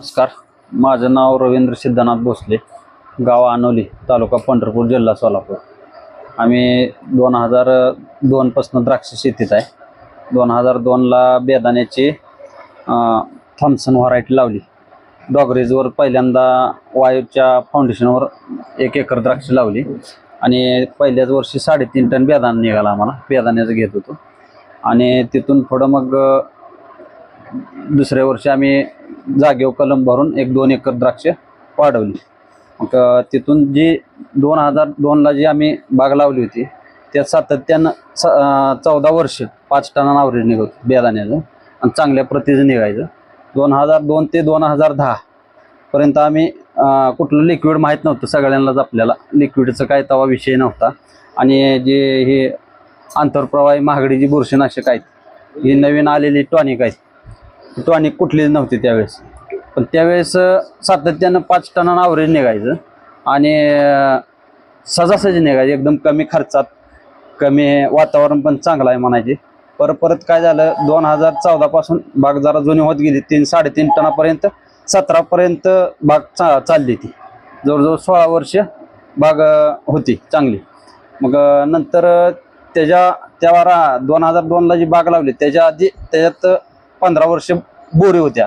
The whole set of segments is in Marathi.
नमस्कार. माझं नाव रवींद्र सिद्धनाथ भोसले. गाव आनोली तालुका पंढरपूर जिल्हा सोलापूर. आम्ही दोन हजार दोनपासून द्राक्ष शेतीत आहे. दोन हजार दोनला बेदाण्याची थॉम्सन व्हरायटी लावली. डॉगरेजवर पहिल्यांदा वायूच्या फाउंडेशनवर एक एकर द्राक्ष लावली. आणि पहिल्याच वर्षी साडेतीन टन बेदाणा निघाला आम्हाला. बेदाण्याचं घेत होतो. आणि तिथून पुढं मग दुसऱ्या वर्षी आम्ही जागेवर कलम भरून एक दोन एकर द्राक्ष वाढवली. मग तिथून जी दोन हजार दोनला जी आम्ही बाग लावली होती त्या सातत्यानं स चौदा वर्ष पाच टनानं आवरेज निघत बेदाण्याचं आणि चांगल्या प्रतीचं निघायचं. दोन हजार दोन ते दोन हजार दहा पर्यंत आम्ही कुठलं लिक्विड माहीत नव्हतं सगळ्यांनाच आपल्याला. लिक्विडचं काय तवा विषय नव्हता. आणि जे हे आंतरप्रवाही महागडी जी बुरशीनाशक आहेत ही नवीन आलेली टॉनिक आहेत टॉनिक कुठलीच नव्हती त्यावेळेस. पण त्यावेळेस सातत्यानं पाच टनानं आवरेज निघायचं आणि सहजासहजी निघायचं. एकदम कमी खर्चात कमी वातावरण पण चांगलं आहे म्हणायचे. परत परत काय झालं दोन हजार चौदापासून बाग जरा जुनी होत गेली. तीन साडेतीन टनापर्यंत सतरापर्यंत बाग चा चालली ती. जवळजवळ सोळा वर्ष बाग होती चांगली. मग नंतर त्याच्या त्या दोन हजार दोनला जी बाग लावली त्याच्या आधी त्याच्यात पंधरा वर्ष बोरी होत्या.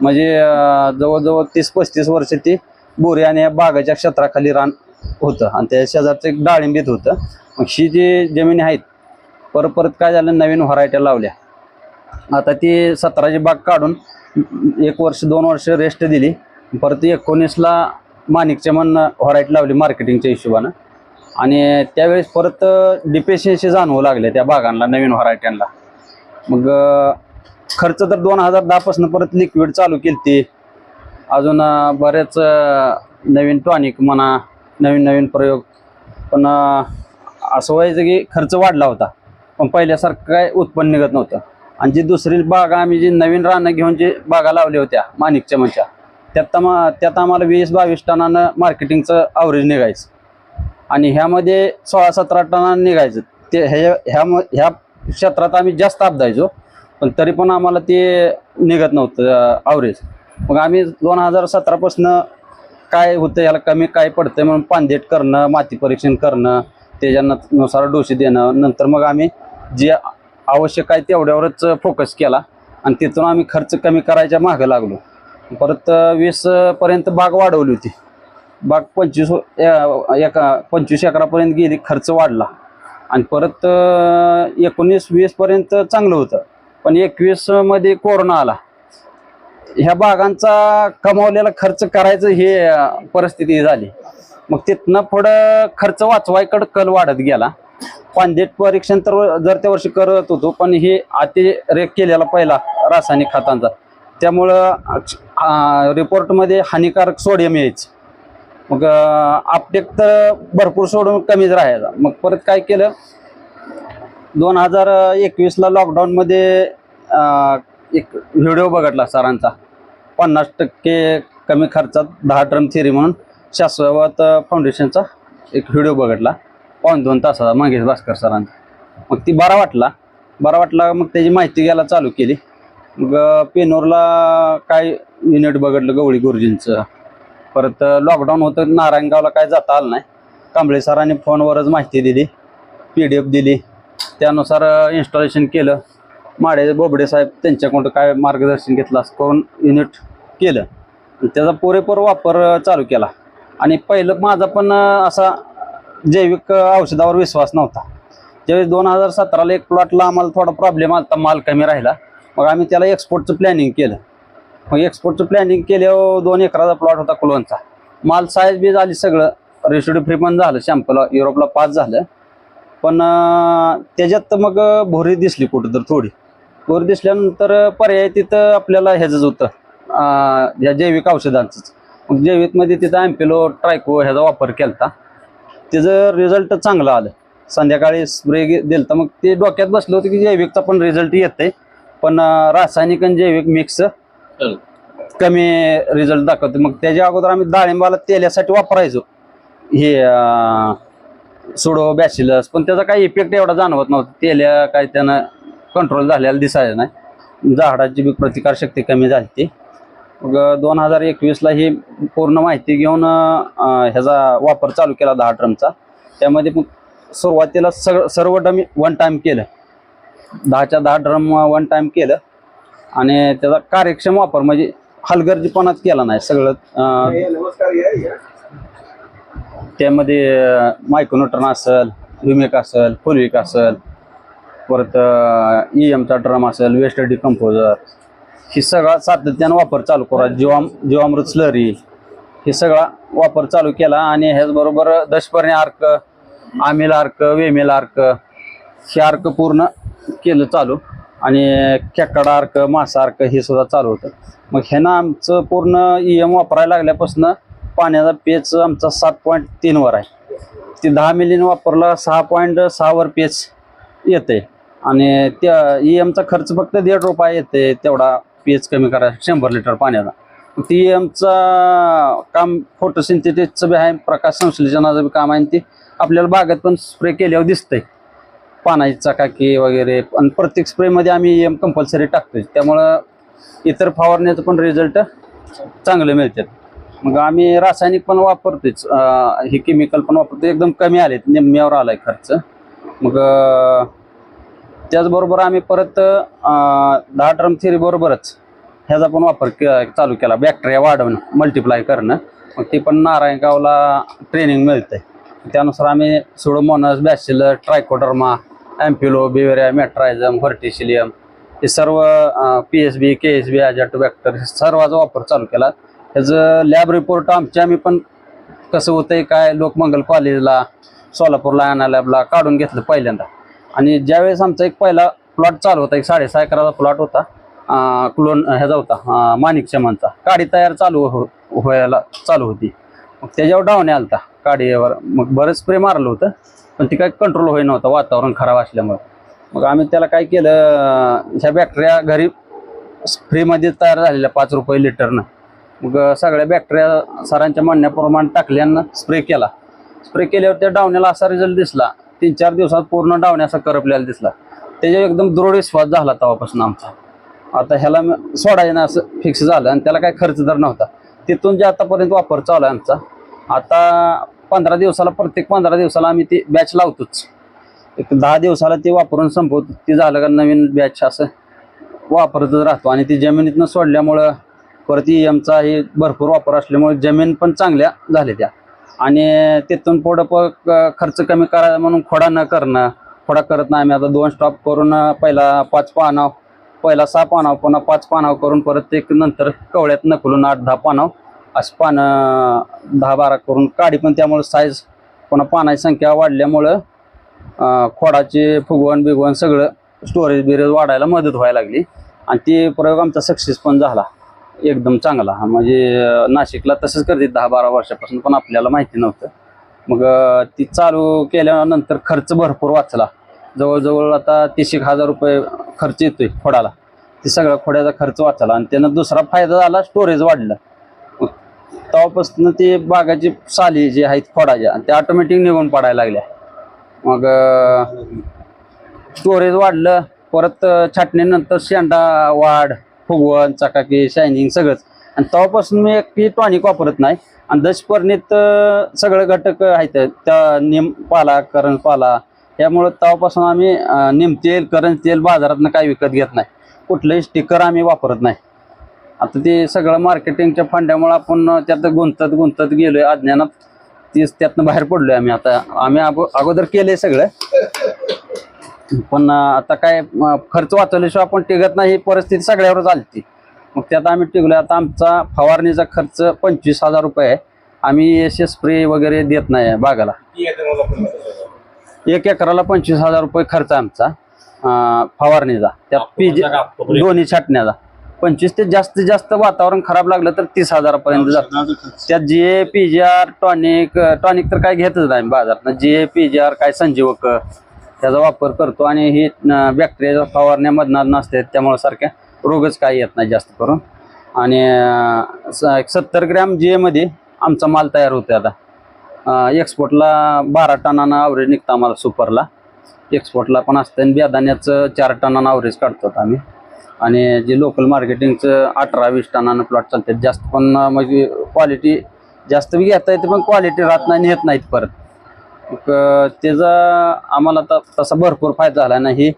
म्हणजे जवळजवळ तीस पस्तीस वर्ष ती बोरी आणि या बागाच्या क्षेत्राखाली रान होतं. आणि त्या शेजारचं एक डाळिंबीत होतं. मग ही जी जमिनी आहेत परत परत काय झालं नवीन व्हरायट्या लावल्या. आता ती सतराची बाग काढून एक वर्ष दोन वर्ष रेस्ट दिली. परत एकोणीसला माणिकच्या मन व्हरायटी लावली मार्केटिंगच्या हिशोबानं. आणि त्यावेळेस परत डिपेशन्सी जाणवू लागले त्या बागांना नवीन व्हरायट्यांना. मग खर्च तर दोन हजार दहापासून परत लिक्विड चालू केली ती अजून बऱ्याच बरेच नवीन टॉनिक म्हणा नवीन नवीन प्रयोग. पण असं व्हायचं की खर्च वाढला होता. पण पहिल्यासारखं काय उत्पन्न निघत नव्हतं. आणि जी दुसरी बागा आम्ही जी नवीन रानं घेऊन जी बागा लावल्या होत्या माणिकच्या मनच्या त्यात मा त्यात आम्हाला वीस बावीस टनानं मार्केटिंगचं ॲव्हरेज निघायचं. आणि ह्यामध्ये सोळा सतरा टनानं निघायचं. ते ह्या ह्या ह्या क्षेत्रात आम्ही जास्त आपदायचो. पण तरी पण आम्हाला ते निघत नव्हतं आवरेज मग आम्ही दोन हजार सतरापासनं काय होतं याला कमी काय पडतं म्हणून पानदेट करणं माती परीक्षण करणं त्याच्यानुसार डोशी देणं. नंतर मग आम्ही जे आवश्यक आहे तेवढ्यावरच फोकस केला आणि तिथून आम्ही खर्च कमी करायच्या मागं लागलो. परत वीसपर्यंत बाग वाढवली होती. बाग पंचवीस एका पंचवीस एकरापर्यंत गेली खर्च वाढला. आणि परत एकोणीस वीसपर्यंत चांगलं होतं. पण एकवीसमध्ये कोरोना आला. ह्या बागांचा कमावलेला खर्च करायचं हे परिस्थिती झाली. मग तिथनं पुढं खर्च वाचवायकडं कल वाढत गेला. पानदेट परीक्षण तर जर त्या वर्षी करत होतो पण हे अतिरेक केलेला पहिला रासायनिक खतांचा. त्यामुळं रिपोर्टमध्ये हानिकारक सोडियम यायचं. मग आपटेक तर भरपूर सोडून कमीच राहायचा. मग परत काय केलं? दोन हजार एकवीसला लॉकडाऊनमध्ये एक व्हिडिओ बघितला सरांचा. पन्नास टक्के कमी खर्चात दहा टर्म थिअरी म्हणून शाश्वत फाउंडेशनचा एक व्हिडिओ बघितला. पाऊन दोन तासाचा मंगेश भास्कर सरांचा. मग ती बरा वाटला. बरा वाटला मग त्याची माहिती घ्यायला चालू केली. मग पेनोरला काय युनिट बघितलं गवळी गुरुजींचं. परत लॉकडाऊन होतं नारायणगावला काय जाता आलं नाही. कांबळे सरांनी फोनवरच माहिती दिली. पी डी एफ दिली. त्यानुसार इन्स्टॉलेशन केलं. माडे बोबडे साहेब त्यांच्याकडून काय मार्गदर्शन घेतलं असं करून युनिट केलं. त्याचा पुरेपूर वापर चालू केला. आणि पहिलं माझा पण असा जैविक औषधावर विश्वास नव्हता. ज्यावेळेस दोन हजार सतराला एक प्लॉटला आम्हाला थोडा प्रॉब्लेम आला माल कमी राहिला. मग आम्ही त्याला एक्सपोर्टचं प्लॅनिंग केलं. मग एक्सपोर्टचं प्लॅनिंग केल्यावर दोन एकराचा प्लॉट होता कुलवनचा माल साईज बी झाली सगळं. रेसिड्यू फ्री पण झालं शॅम्पल युरोपला पास झालं. पण त्याच्यात तर मग भोरी दिसली कुठं तर थोडी. भोरी दिसल्यानंतर पर्याय तिथं आपल्याला ह्याचंच होतं. अं, या जैविक औषधांचंच. मग जैविकमध्ये तिथं ॲम्पेलो ट्रायको ह्याचा वापर केला त्याचं रिझल्ट चांगलं आलं. संध्याकाळी स्प्रे दिलं तर मग ते डोक्यात बसलं होतं की जैविकचा पण रिझल्ट येतंय. पण रासायनिक आणि जैविक मिक्स कमी रिझल्ट दाखवते मग त्याच्या अगोदर आम्ही डाळिंबाला तेल्यासाठी वापरायचो. हे सुडो बॅसिलस पण त्याचा काही इफेक्ट एवढा जाणवत नव्हता. तेल्या काय त्यानं कंट्रोल झालेला दिसायचं नाही. झाडाची बी प्रतिकारशक्ती कमी झाली ती. मग दोन हजार एकवीसला ही पूर्ण माहिती घेऊन ह्याचा वापर चालू केला दहा ड्रमचा. त्यामध्ये मग सुरुवातीला सग सर्व डमी वन टाईम केलं. दहाच्या दहा ड्रम वन टाईम केलं. आणि त्याचा कार्यक्षम वापर म्हणजे हलगर्जीपणात केला नाही सगळं त्यामध्ये मायक्रोन्यूट्रन असेल ह्युमिक असेल फुलविक असेल परत ई एमचा ड्रम असेल वेस्ट डिकम्पोजर ही सगळा सातत्यानं वापर चालू करा. जीवाम जीवामृत स्लरी हे सगळा वापर चालू केला आणि ह्याचबरोबर दशपर्णी अर्क आमिल अर्क वेमेल अर्क हे अर्क पूर्ण केलं चालू. आणि खेकडा अर्क मासा अर्क हे सुद्धा चालू होतं. मग ह्यानं आमचं पूर्ण ई एम वापरायला लागल्यापासून पाण्याचा पेच आमचा सात पॉईंट तीनवर आहे. ते दहा मिलीने वापरला सहा पॉईंट सहावर पेच येते. आणि त्या ई एमचा खर्च फक्त दीड रुपये येते तेवढा पेच कमी करा शंभर लिटर पाण्याचा. ती एमचा काम फोटोसिंथेटिकचं बी आहे प्रकाश संश्लेषणाचं बी काम आहे आणि ते आपल्याला बागेत पण स्प्रे केल्यावर दिसतंय. पानाची चकाकी वगैरे आणि प्रत्येक स्प्रेमध्ये आम्ही एम कंपल्सरी टाकतोय. त्यामुळं इतर फवारण्याचं पण रिझल्ट चांगले मिळतात. मग आम्ही रासायनिक पण वापरतोच हे केमिकल पण वापरतो एकदम कमी आलेत. निम्म्यावर आलाय खर्च. मग त्याचबरोबर आम्ही परत दहा ड्रम थेरी बरोबरच ह्याचा पण वापर के- चालू केला. बॅक्टेरिया वाढवणं मल्टिप्लाय करणं. मग ते पण नारायणगावला ट्रेनिंग मिळतंय. त्यानुसार आम्ही Pseudomonas Bacillus Trichoderma Ampelomyces Beauveria मेट्रायझम व्हर्टिशिलियम हे सर्व P S B K S B बॅक्टर सर्वाचा वापर चालू केला. ह्याचं लॅब रिपोर्ट आमच्या आम्ही पण कसं होतंय काय लोकमंगल कॉलेजला सोलापूरला आणा लॅबला काढून घेतलं पहिल्यांदा. आणि ज्यावेळेस आमचा एक पहिला प्लॉट चालू होता एक साडेसहा एकराचा प्लॉट होता क्लोन ह्याचा होता माणिक चमनचा काडी तयार चालू हो व्हायला चालू होती. मग त्याच्यावर डावणे आलता काडीवर. मग बरंच स्प्रे मारलं होतं पण ती काही कंट्रोल होई नव्हतं वातावरण खराब असल्यामुळं. मग आम्ही त्याला काय केलं ह्या बॅक्टेरिया घरी फ्रीमध्ये तयार झालेल्या पाच रुपये लिटरनं मग सगळ्या बॅक्टेरिया सरांच्या म्हणण्याप्रमाणे टाकल्यानं स्प्रे केला. स्प्रे केल्यावर त्या डावण्याला असा रिझल्ट दिसला. तीन चार दिवसात पूर्ण डावण्या असा करपलेला दिसला. त्याच्या एकदम दृढ विश्वास झाला तेव्हापासून आमचा. आता ह्याला सोडायचं ना असं फिक्स झालं आणि त्याला काही खर्च तर नव्हता. तिथून जे आतापर्यंत वापर चालू आहे आमचा आता पंधरा दिवसाला प्रत्येक पंधरा दिवसाला आम्ही ती बॅच लावतोच. एक दहा दिवसाला ती वापरून संपवतो. ती झालं का नवीन बॅच असं वापरतच राहतो. आणि ती जमिनीतनं सोडल्यामुळं परत एमचा हे भरपूर वापर असल्यामुळे जमीन पण चांगल्या झाल्या त्या. आणि तिथून पुढं प खर्च कमी करा म्हणून खोडा न करणं खोडा करत नाही आम्ही. आता दोन स्टॉप करून पहिला पाच पानाव पहिला सहा पानाव पुन्हा पाच पानाव करून परत एक नंतर कवळ्यात नकलून आठ दहा पानाव अशी पानं दहा बारा करून काढी. पण त्यामुळं साईज पुन्हा पानाची संख्या वाढल्यामुळं खोडाचे फुगवण बिगवण सगळं स्टोरेज बिरेज वाढायला मदत व्हायला लागली. आणि ते प्रयोग आमचा सक्सेस पण झाला. एकदम चांगला हा. म्हणजे नाशिकला तसंच करते दहा बारा वर्षापासून पण आपल्याला माहिती नव्हतं. मग ती चालू केल्यानंतर खर्च भरपूर वाचला. जवळजवळ आता तीस एक हजार रुपये खर्च येतोय खोडाला. ते सगळा खोड्याचा खर्च वाचला आणि त्यानं दुसरा फायदा झाला स्टोरेज वाढलं. तेव्हापासून ते बागाची साली जे आहेत खोडाच्या ते ऑटोमॅटिक निघून पडायला लागल्या. मग स्टोरेज वाढलं. परत छाटणीनंतर शेंडा वाढ. फुगवण चकाकी शायनिंग सगळंच. आणि तेव्हापासून मी एक टॉनिक वापरत नाही. आणि दशपर्णीत सगळं सगळे घटक आहेत. त्या निम पाला करण पाला त्यामुळं तेव्हापासून आम्ही निम तेल करण तेल बाजारातनं काही विकत घेत नाही. कुठलंही स्टिकर आम्ही वापरत नाही. आता ते सगळं मार्केटिंगच्या फंड्यामुळे आपण त्यात गुंतत गुंतत गेलोय. अज्ञानात तीच त्यातनं बाहेर पडलोय आम्ही. आता आम्ही अगोदर केलंय सगळं. पण आता काय खर्च वाचवल्याशिवाय आपण टिकत नाही ही परिस्थिती सगळ्यावरच आलती. मग त्यात आम्ही टिकलोय. आता आमचा फवारणीचा खर्च पंचवीस हजार रुपये आहे. आम्ही एस स्प्रे वगैरे देत नाही बागाला. एक एकराला पंचवीस हजार रुपये खर्च आमचा फवारणीचा. त्यात पीजी दोन्ही छाटण्याचा. पंचवीस ते जास्तीत जास्त वातावरण खराब लागलं तर तीस हजारापर्यंत जातं. त्यात G A P G R tonic tonic तर काय घेतच नाही बाजारात. जी ए पी जी आर काय संजीवक त्याचा वापर करतो आणि ही बॅक्टेरिया मधणार नसते त्यामुळे सारख्या रोगच काही येत नाही जास्त करून. आणि स- एक सत्तर ग्रॅम जी एमध्ये आमचा माल तयार होतो आता. एक्सपोर्टला बारा टनानं ॲव्हरेज निघतं आम्हाला सुपरला. एक्सपोर्टला पण असतं आणि बेदाण्याचं चार टनानं ॲव्हरेज काढतो आम्ही. आणि जे लोकल मार्केटिंगचं अठरा वीस टनानं प्लॉट चालतात. जास्त पण म्हणजे क्वालिटी जास्त बी घेता येते पण क्वालिटी राहत नाही नेत नाहीत परत. त्याचा आम्हाला त तसा भरपूर फायदा झाला नाही.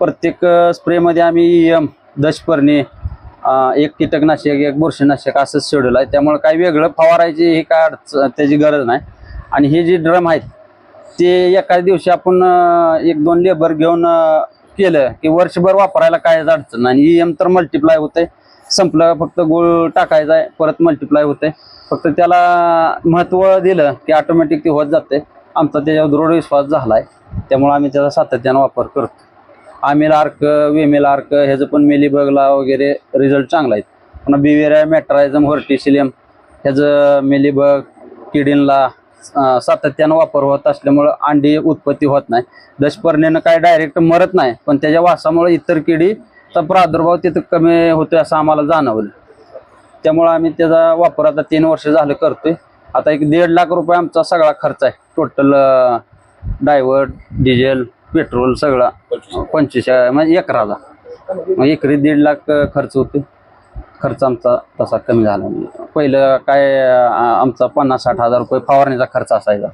प्रत्येक स्प्रेमध्ये आम्ही एम दशपर्णी एक कीटकनाशक एक बुरशीनाशक असंच शेड्यूल आहे. त्यामुळे काही वेगळं फवारायची ही काय अडचण त्याची गरज नाही. आणि हे जे ड्रम आहेत ते एखाद्या दिवशी आपण एक दोन लेबर घेऊन केलं की वर्षभर वापरायला काय अडचण नाही. ई एम तर मल्टिप्लाय होते संपलं फक्त गोळ टाकायचा आहे परत मल्टिप्लाय होते फक्त त्याला महत्त्व दिलं की ऑटोमॅटिक ते होत जाते. आमचा त्याच्यावर दृढ विश्वास झाला आहे त्यामुळे आम्ही त्याचा सातत्यानं वापर करतो आमिल आर्क विमेल आर्क ह्याचं पण मेलीबगला वगैरे रिझल्ट चांगला आहे पुन्हा बिवेरिया मॅट्रायझम व्हर्टिसिलियम ह्याचं मेलीबग किडींला सातत्यानं वापर होत असल्यामुळं अंडी उत्पत्ती होत नाही. दशपर्णीनं काय डायरेक्ट मरत नाही पण त्याच्या वासामुळे इतर किडीचा प्रादुर्भाव तिथं कमी होतोय असं आम्हाला जाणवलं. त्यामुळं आम्ही त्याचा वापर आता तीन वर्ष झालं करतोय. आता एक दीड लाख रुपये आमचा सगळा खर्च आहे. टोटल डायव्हर्ट डिझेल पेट्रोल सगळा पंचवीस. म्हणजे एकराचा मग एकरी दीड लाख खर्च होते खर्च आमचा तसा कमी झाला म्हणजे पहिलं काय आमचा पन्नास साठ हजार रुपये फवारणीचा खर्च असायचा.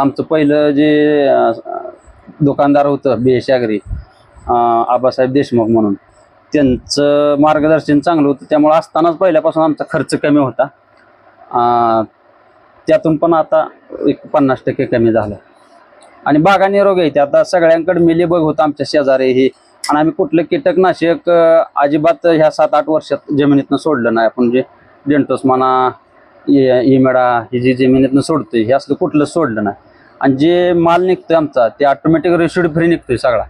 आमचं पहिलं जे दुकानदार होतं बीएस अग्री अं, आबासाहेब देशमुख म्हणून त्यांचं मार्गदर्शन चांगलं होतं. त्यामुळे असतानाच पहिल्यापासून आमचा खर्च कमी होता. त्यातून पण आता एक पन्नास टक्के कमी झालं. आणि बागा निरोग येते. आता सगळ्यांकडे मिलीबग होतं आमच्या शेजारी ही आणि आम्ही कुठलं कीटकनाशक अजिबात ह्या सात आठ वर्षात जमिनीतनं सोडलं नाही. आपण जे डेंटोस म्हणा इमेडा ही जी जमिनीतनं सोडतोय हे असलं कुठलं सोडलं नाही. आणि जे माल निघतोय आमचा ते ऑटोमॅटिक रेसिड फ्री निघतोय सगळा.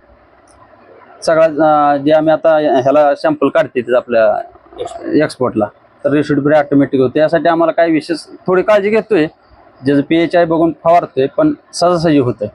सगळा जे आम्ही आता ह्याला सॅम्पल काढते आपल्या एक्सपोर्टला तर रेसिड ऑटोमॅटिक होते. यासाठी आम्हाला काही विशेष थोडी काळजी घेतोय. ज्याचं पी एच आय बघून फवारतोय पण सहजासहजी होतं